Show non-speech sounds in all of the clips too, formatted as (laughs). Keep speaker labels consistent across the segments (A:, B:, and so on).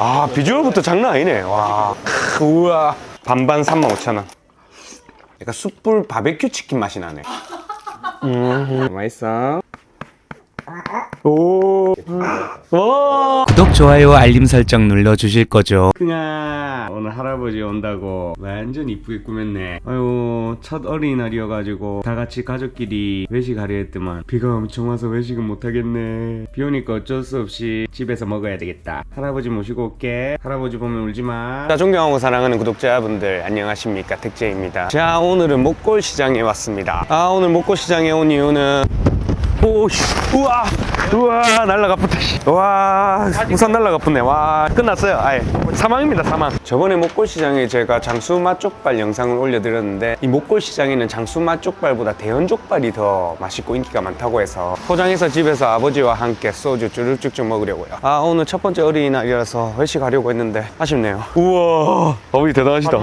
A: 아 비주얼부터 장난 아니네. 와. 크, 우와. 반반 35,000원. 약간 숯불 바베큐 치킨 맛이 나네. 음. 맛있어 오. 와.
B: 구독, 좋아요, 알림 설정 눌러주실 거죠?
A: 그냥 오늘 할아버지 온다고 완전 이쁘게 꾸몄네. 아유 첫 어린이날이어가지고 다 같이 가족끼리 외식하려 했더만 비가 엄청 와서 외식은 못하겠네. 비 오니까 어쩔 수 없이 집에서 먹어야 되겠다. 할아버지 모시고 올게. 할아버지 보면 울지 마. 자 존경하고 사랑하는 구독자분들 안녕하십니까? 택재입니다. 자 오늘은 목골 시장에 왔습니다. 아 오늘 목골 시장에 온 이유는 오씨. 우와. 우와 날라가 씨. 와 우산 날라가 붙네. 와 끝났어요. 아예. 사망입니다 사망. 저번에 목골시장에 제가 장수 맛족발 영상을 올려드렸는데 이 목골시장에는 장수 맛족발보다 대연족발이 더 맛있고 인기가 많다고 해서 포장해서 집에서 아버지와 함께 소주 쭈룩쭈룩 먹으려고요. 아 오늘 첫 번째 어린이날이라서 회식하려고 했는데 아쉽네요. 우와. 아버지 대단하시다.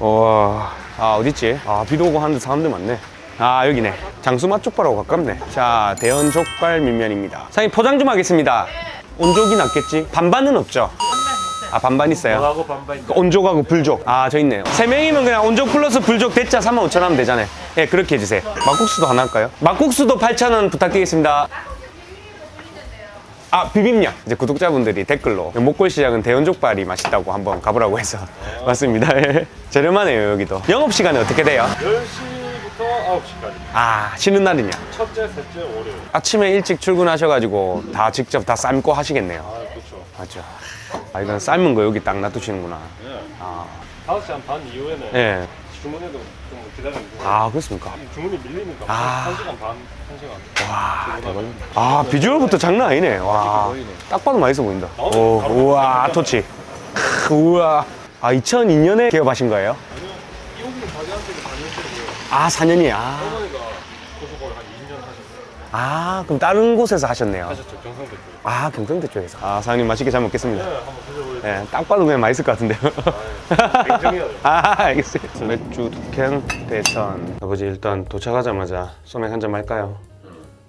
A: 우와. 아 어딨지? 아 비도 오고 하는데 사람들 많네 아 여기네. 장수 맛 족발하고 가깝네. 자 대연 족발 밑면입니다. 사장님 포장 좀 하겠습니다. 온족이 낫겠지? 반반은 없죠? 아 반반 있어요?
C: 하고 반반
A: 그 온족하고 불족. 아 저 있네요. 세 명이면 그냥 온족 플러스 불족 대짜 3만 5천 하면 되잖아요. 예 그렇게 해주세요. 막국수도 하나 할까요? 막국수도 8천 원 부탁드리겠습니다. 아 비빔면. 이제 구독자분들이 댓글로 목골 시장은 대연족발이 맛있다고 한번 가보라고 해서 (laughs) 왔습니다. 예. 저렴하네요 여기도. 영업 시간은 어떻게 돼요?
C: 10시부터 9시까지
A: 아 쉬는 날이냐
C: 첫째, 셋째, 월요일
A: 아침에 일찍 출근하셔가지고 다 직접 다 삶고 하시겠네요.
C: 아 그렇죠
A: 맞죠. 아, 이건 삶은 거 여기 딱 놔두시는구나.
C: 네.
A: 아,
C: 5시 한 반 이후에는
A: 예.
C: 주문해도 좀 기다리면 돼요
A: 아, 그렇습니까?
C: 주문이 밀리니까
A: 아.
C: 한 1시간 반, 1시간
A: 와, 대박이네. 아, 비주얼부터 장난 아니네. 와. 딱 봐도 맛있어 보인다.
C: 오,
A: 우와, 토치. 크, (laughs) 우와. 아, 2002년에 개업하신 거예요?
C: 아니요 이호기는 가게한테도 다녔어요
A: 아, 4년이야. 아,
C: 어머니가 고속을 한 20년 하셨어요
A: 아, 그럼 다른 곳에서 하셨네요.
C: 하셨죠 경상도 쪽
A: 아, 경상도 쪽에서. 아, 사장님 맛있게 잘 먹겠습니다.
C: 네, 한번 드셔보세요
A: 예, 딱 봐도 그냥 맛있을 것 같은데요.
C: 돼요 (laughs)
A: 아, 알겠어요. 맥주 두 캔 대선. 아버지 일단 도착하자마자 소맥 한 잔 할까요?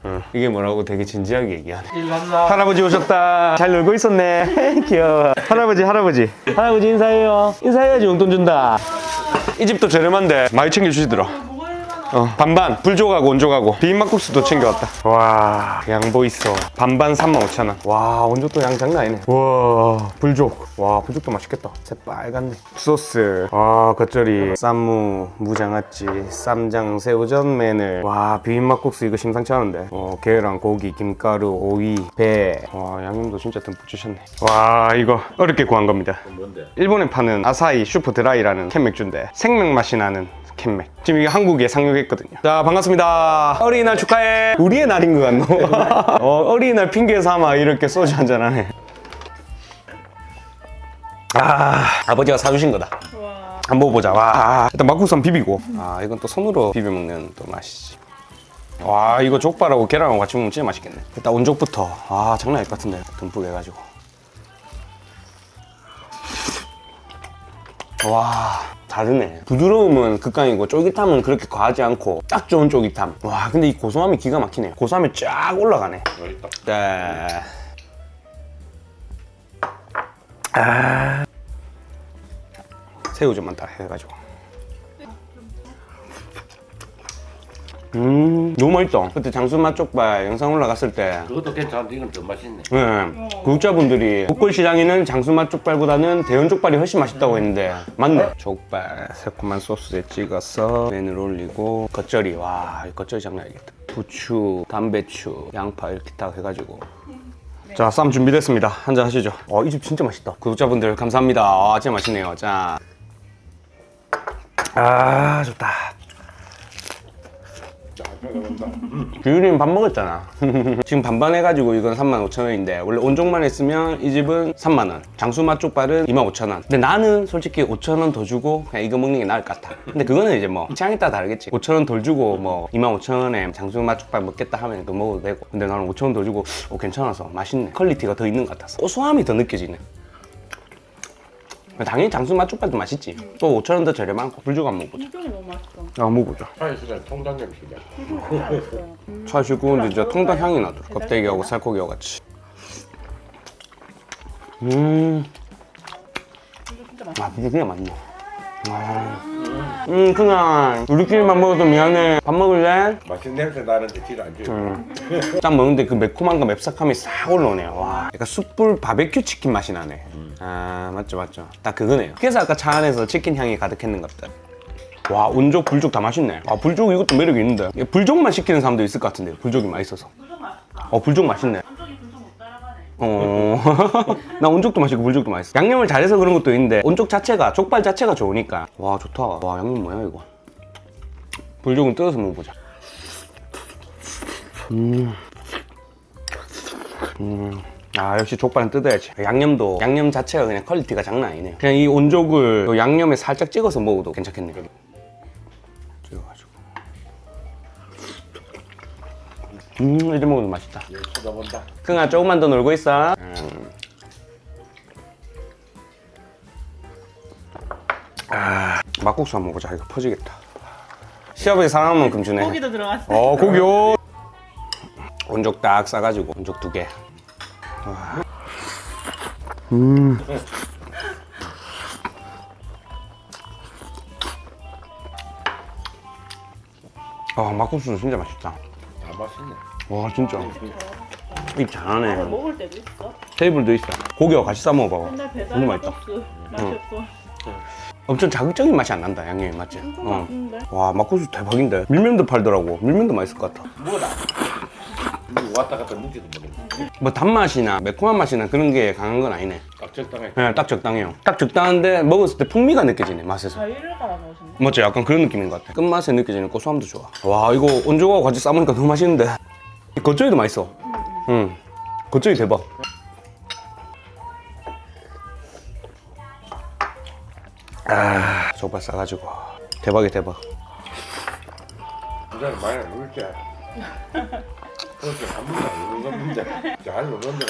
A: 응. 이게 뭐라고 되게 진지하게 얘기하네.
C: 일났나?
A: 할아버지 오셨다. 잘 놀고 있었네. (laughs) 귀여워. 할아버지, 할아버지. 할아버지 인사해요. 인사해야지 용돈 준다. 이 집도 저렴한데 많이 챙겨주시더라. 어, 반반 불족하고 온족하고. 비빔막국수도 챙겨왔다. 와. 양보 있어. 반반 35,000원. 와 온족도 양 장난 아니네. 와. 불족. 와 불족도 맛있겠다. 새빨갛네 소스. 와 겉절이. 쌈무 무장아찌 쌈장 새우전 메늘. 와 비빔막국수 이거 심상치 않은데. 어, 계란 고기 김가루 오이 배와 양념도 진짜 듬뿍 주셨네. 와 이거 어렵게 구한 겁니다.
C: 뭔데?
A: 일본에 파는 아사히 슈퍼 드라이라는 캔 맥주인데 생맥 맛이 나는 캔맥. 지금 이게 한국에 상륙 했거든요. 자 반갑습니다. 어린이날 축하해. 우리의 날인 것 같노? (laughs) 어, 어린이날 핑계 삼아 이렇게 소주 한잔 하네. 아 아버지가 사주신 거다. 한번 먹어보자. 와 일단 막국수 비비고. 아 이건 또 손으로 비벼 먹는 또 맛이지. 와 이거 족발하고 계란하고 같이 먹으면 진짜 맛있겠네. 일단 온족부터. 아 장난 아닐 것 같은데. 듬뿍 해가지고 와 다르네. 부드러움은 극강이고 쫄깃함은 그렇게 과하지 않고 딱 좋은 쫄깃함. 와 근데 이 고소함이 기가 막히네. 고소함이 쫙 올라가네.
C: 딱
A: 네. 아. 새우 좀 많다 해가지고 음 너무 맛있다. 그때 장수 맛족발 영상 올라갔을 때.
D: 그것도 괜찮은데 이건 더 맛있네.
A: 네. 구독자분들이 목골시장에는 장수 맛 족발보다는 대연 족발이 훨씬 맛있다고 했는데. 맞네. 족발 새콤한 소스에 찍어서 면을 올리고 겉절이 와이 겉절이 장난 아니겠다. 부추 담배추 양파 이렇게 딱 해가지고. 자 쌈 준비됐습니다. 한잔 하시죠. 어, 이 집 진짜 맛있다. 구독자분들 감사합니다. 아, 진짜 맛있네요. 자. 아 좋다 규율이는 밥 먹었잖아. (laughs) 지금 반반 해가지고 이건 35,000원인데 원래 온종만 했으면 이 집은 3만원. 장수 맛족발은 25,000원. 근데 나는 솔직히 5,000원 더 주고 그냥 이거 먹는 게 나을 것 같아. 근데 그거는 이제 뭐 취향에 따라 다르겠지. 5,000원 덜 주고 뭐 25,000원에 장수 맛족발 먹겠다 하면 또 먹어도 되고. 근데 나는 5,000원 더 주고 어, 괜찮아서 맛있네. 퀄리티가 더 있는 것 같아서. 고소함이 더 느껴지네. 당연히 장수 맛족발도 맛있지. 또 5,000원 더 저렴하고 불주고 한번 먹어보자.
E: 이쪽이 너무 맛있어.
A: 아, 먹어보자.
D: 차에서 통닭 냄새가.
A: 사실 구운데 진짜 통닭 향이 나더라 껍데기하고 살코기하고 같이 음
E: 진짜 맛있어.
A: 아 근데 그냥 맞네 아. 음 그냥 우리끼리만 먹어도 미안해. 밥 먹을래?
D: 맛있는 냄새 나는데 지를 안 줘요.
A: 음. 딱 먹는데 그 매콤함과 맵싹함이 싹 올라오네요. 와 약간 숯불 바베큐 치킨 맛이 나네. 아 맞죠 맞죠. 딱 그거네요. 그래서 아까 차 안에서 치킨 향이 가득했는 것 같다. 와 운족 불족 다 맛있네. 아 불족 이것도 매력이 있는데. 불족만 시키는 사람도 있을 것 같은데 불족이 맛있어서.
E: 불족 맛있다.
A: 어 불족 맛있네 어. (laughs) 나 온족도 맛있고 불족도 맛있어. 양념을 잘해서 그런 것도 있는데 온족 자체가 족발 자체가 좋으니까. 와 좋다. 와 양념 뭐야 이거. 불족은 뜯어서 먹어보자. 음. 음. 아 역시 족발은 뜯어야지. 양념도 양념 자체가 그냥 퀄리티가 장난 아니네. 그냥 이 온족을 요 양념에 살짝 찍어서 먹어도 괜찮겠네. 찍 음 이래 먹으면 맛있다.
D: 여기 쳐다본다.
A: 흥아 조금만 더 놀고 있어. 음. 아, 막국수 한번 먹어보자. 이거 퍼지겠다. 시아버지 사랑한 만큼 주네.
E: 고기도 들어갔어.
A: 어, 고기요. 온족 딱 싸가지고 온족 두 개. 와. 음. 아, 막국수 진짜 맛있다.
D: 다 맛있네.
A: 와, 진짜. 입 잘하네.
E: 먹을 때도 있어.
A: 테이블도 있어. 고기와 같이 싸.
E: 맨날 배달
A: 너무 맛있다.
E: 막국수 맛이 없어.
A: 엄청 자극적인 맛이 안 난다. 양념이 맞지?
E: 엄청
A: 어.
E: 맛있는데.
A: 와 막국수 대박인데. 밀면도 팔더라고. 밀면도 맛있을 것 같아.
D: 뭐다. 이거 왔다 갔다 묵지도 못해.
A: 뭐 단맛이나 매콤한 맛이나 그런 게 강한 건 아니네.
D: 딱 적당해.
A: 그냥 딱 적당해요. 딱 적당한데 먹었을 때 풍미가 느껴지네 맛에서.
E: 과일을 갈아 넣으셨네.
A: 맞죠? 약간 그런 느낌인 것 같아. 끝맛에 느껴지는 고소함도 좋아. 와 이거 온조하고 같이 싸먹으니까 너무 맛있는데. 이 겉절이도 맛있어. 응. 겉절이 대박. 아 족발 싸가지고 대박이 대박.
D: 부자는 많이 때. 번도 안 노는 건 문제. 잘 노는 데.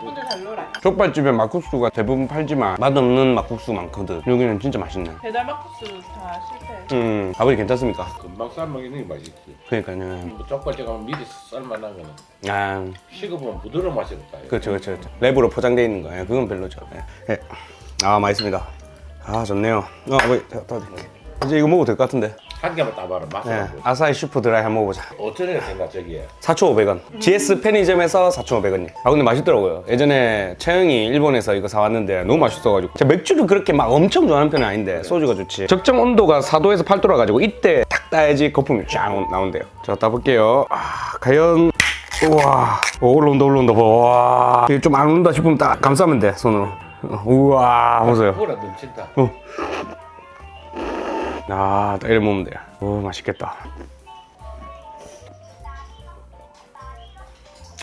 E: 혼자 잘 놀아.
A: 족발집에 막국수가 대부분 팔지만 맛없는 막국수 많거든. 여기는 진짜 맛있네.
E: 배달 막국수 다 실패.
A: 음, 아버지 괜찮습니까?
D: 금방 삶아기는 게 맛있지.
A: 그러니까요.
D: 뭐 족발집 가면 미리 삶아놓은 거는
A: 아,
D: 식어보면 부드러운 맛이 없다.
A: 그렇죠, 그렇죠, 그렇죠. 랩으로 포장돼 있는 거예요. 그건 별로죠. 예. 예. 아, 맛있습니다. 아, 좋네요. 어, 아버지, 더, 더 드릴게. 이제 이거 먹어도 될 것 같은데.
D: 한 개만 따봐라 맛을
A: 예. 아사히 슈퍼 드라이 한번 먹어보자.
D: 어쩌네 생각 저기에.
A: 4,500원. GS 편의점에서 4,500원이요. 아, 근데 맛있더라고요. 예전에 채영이 일본에서 이거 사왔는데 너무 맛있어가지고. 제가 맥주를 그렇게 막 엄청 좋아하는 편은 아닌데 소주가 좋지. 적정 온도가 4도에서 8도라 가지고 이때 탁 따야지 거품이 쫙 나온대요. 자, 따볼게요. 아, 과연. 우와. 오, 올라온다, 올라온다. 와. 이게 좀안 온다 싶으면 딱 감싸면 돼, 손으로. 우와, 보세요.
D: 뭐라 넘친다.
A: 아, 딱 이래 먹으면 돼요. 오, 맛있겠다.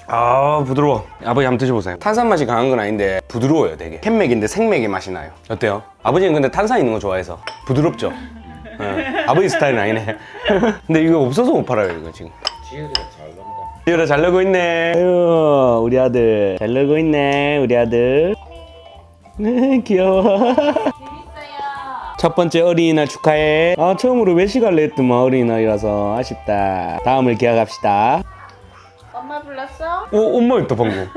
A: 아, 부드러워. 아버지 한번 드셔보세요. 탄산 맛이 강한 건 아닌데 부드러워요, 되게. 캔맥인데 생맥의 맛이 나요. 어때요? 아버지는 근데 탄산 있는 거 좋아해서 부드럽죠? 예. 아버지 스타일은 아니네. (laughs) 근데 이거 없어서 못 팔아요, 이거 지금.
D: 지혜리가 잘 논다.
A: 지효라 잘 놀고 있네. 아유, 우리 아들. 잘 놀고 있네, 우리 아들. 네, (laughs) 귀여워. (laughs) 첫 번째 어린이날 축하해. 아, 처음으로 외식 할래 했더만 어린이날이라서 아쉽다. 다음을 기약합시다.
E: 엄마 불렀어?
A: 오, 엄마 있다, 방금.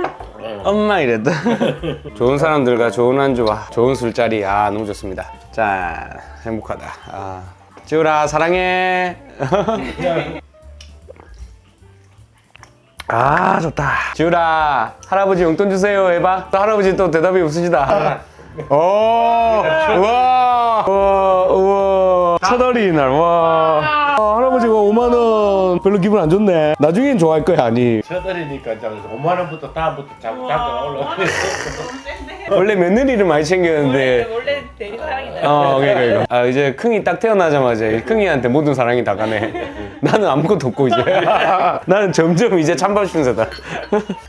A: 엄마 이랬다. (laughs) 좋은 사람들과 좋은 안주와 좋은 술자리. 아, 너무 좋습니다. 자, 행복하다. 아. 지우라, 사랑해. (laughs) 아, 좋다. 지우라, 할아버지 용돈 주세요. 해봐. 또 할아버지 또 대답이 없으시다. (laughs) 오, 우와, 우와, 첫 어린이날, 와. 아, 할아버지가 5만원. 별로 기분 안 좋네. 나중엔 좋아할 거야, 아니.
D: 첫날이니까 이제 5만 원부터 다음부터 자꾸 자꾸 올라.
E: 너무 센데.
A: 원래 며느리를 많이 챙겼는데
E: 원래 대리 사랑이다.
A: 어 그러니까 이거 아 이제 흥이 딱 태어나자마자 이 흥이한테 모든 사랑이 다 가네 나는 아무것도 없고 이제 나는 점점 이제 찬밥 신세다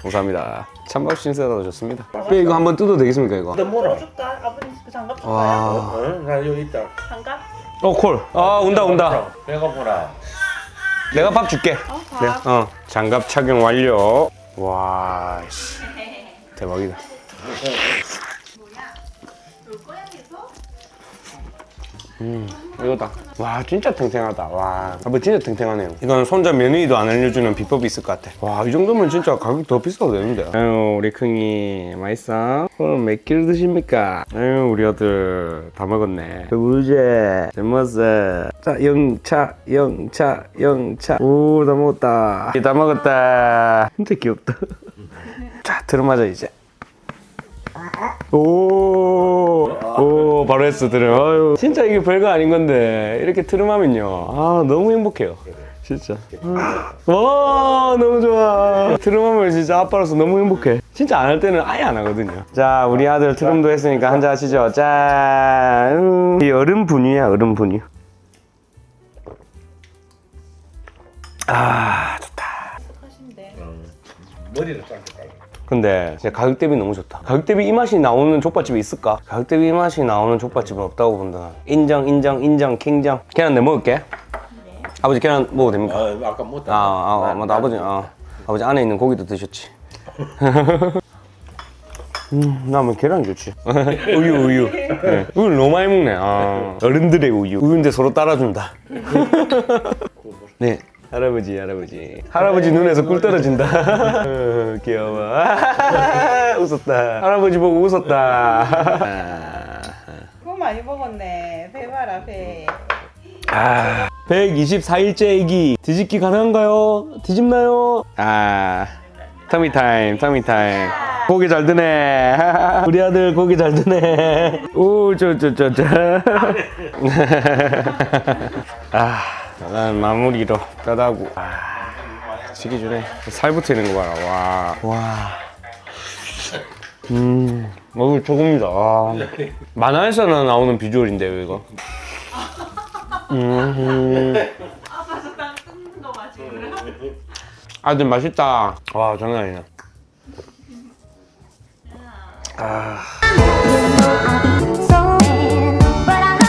A: 감사합니다 찬밥 신세다 좋습니다 뼈 이거 한번 뜯어도 되겠습니까 이거
D: 너 뭐라?
E: 줄까? 아버님 그 장갑 줄까요?
A: 와.
D: 어? 나 여기 있다.
E: 장갑?
A: 어 콜 아 온다 온다.
D: 배고프라.
A: 내가 밥 줄게.
E: 어, 밥.
A: 네, 어 장갑 착용 완료. 와 씨. 대박이다 음, 이거다. 와, 진짜 탱탱하다. 와, 아버 진짜 탱탱하네요. 이건 손자 며느리도 안 알려주는 비법이 있을 것 같아. 와, 이 정도면 진짜 가격 더 비싸도 되는데. 아유, 우리 킁이 맛있어? 오늘 몇 끼를 드십니까? 아유, 우리 아들 다 먹었네. 우제, 잘 먹었어. 자, 영차, 영차, 영차. 오, 다 먹었다. 다 먹었다. 진짜 귀엽다. (laughs) 자, 들어마자 이제. 오, 오, 바로 했어, 트름. 아유, 진짜 이게 별거 아닌 건데, 이렇게 트름하면요. 아, 너무 행복해요. 진짜. 와, 너무 좋아. 트름하면 진짜 아빠로서 너무 행복해. 진짜 안 할 때는 아예 안 하거든요. 자, 우리 아들 트름도 했으니까 한잔 하시죠. 짠. 음, 이 얼음 분유야, 얼음 분유. 아, 좋다.
D: 머리를 깔아.
A: 근데 진짜 가격 대비 너무 좋다. 가격 대비 이 맛이 나오는 족발집이 있을까? 가격 대비 이 맛이 나오는 족발집은 없다고 본다. 인정, 인정, 인정, 킹정. 계란 내 먹을게. 아버지 계란 먹어도 됩니까?
D: 아, 아까 못다.
A: 아, 아, 아 맞다. 아버지, 아, 아버지 안에 있는 고기도 드셨지. (laughs) 음, 나면 계란 좋지. (laughs) 우유, 우유. 네. 우유 너무 많이 먹네. 아, 어른들의 우유. 우유인데 서로 따라준다. (laughs) 네. 할아버지, 할아버지. 할아버지 눈에서 꿀 떨어진다. (laughs) 어, 귀여워. (laughs) 웃었다. 할아버지 보고 웃었다.
E: 그거 많이 먹었네. 배 봐라 배.
A: 아, 124일째 애기 뒤집기 가능한가요? 뒤집나요? 아, 터미 타임, 터미 타임. 고기 잘 드네. (laughs) 우리 아들 고기 잘 드네. 오, 저, 저, 저, 저. 아, 난 마무리로 뼈다구. 아, 지기 주네. 살 붙어 있는 거 봐라. 와, 와. 음, 너무 조금이다. 와. 만화에서나 나오는 비주얼인데요, 이거. 음.
E: 아빠 저땅 뜯는 거 마시고.
A: 아들 맛있다. 와 장난 아니야. 아.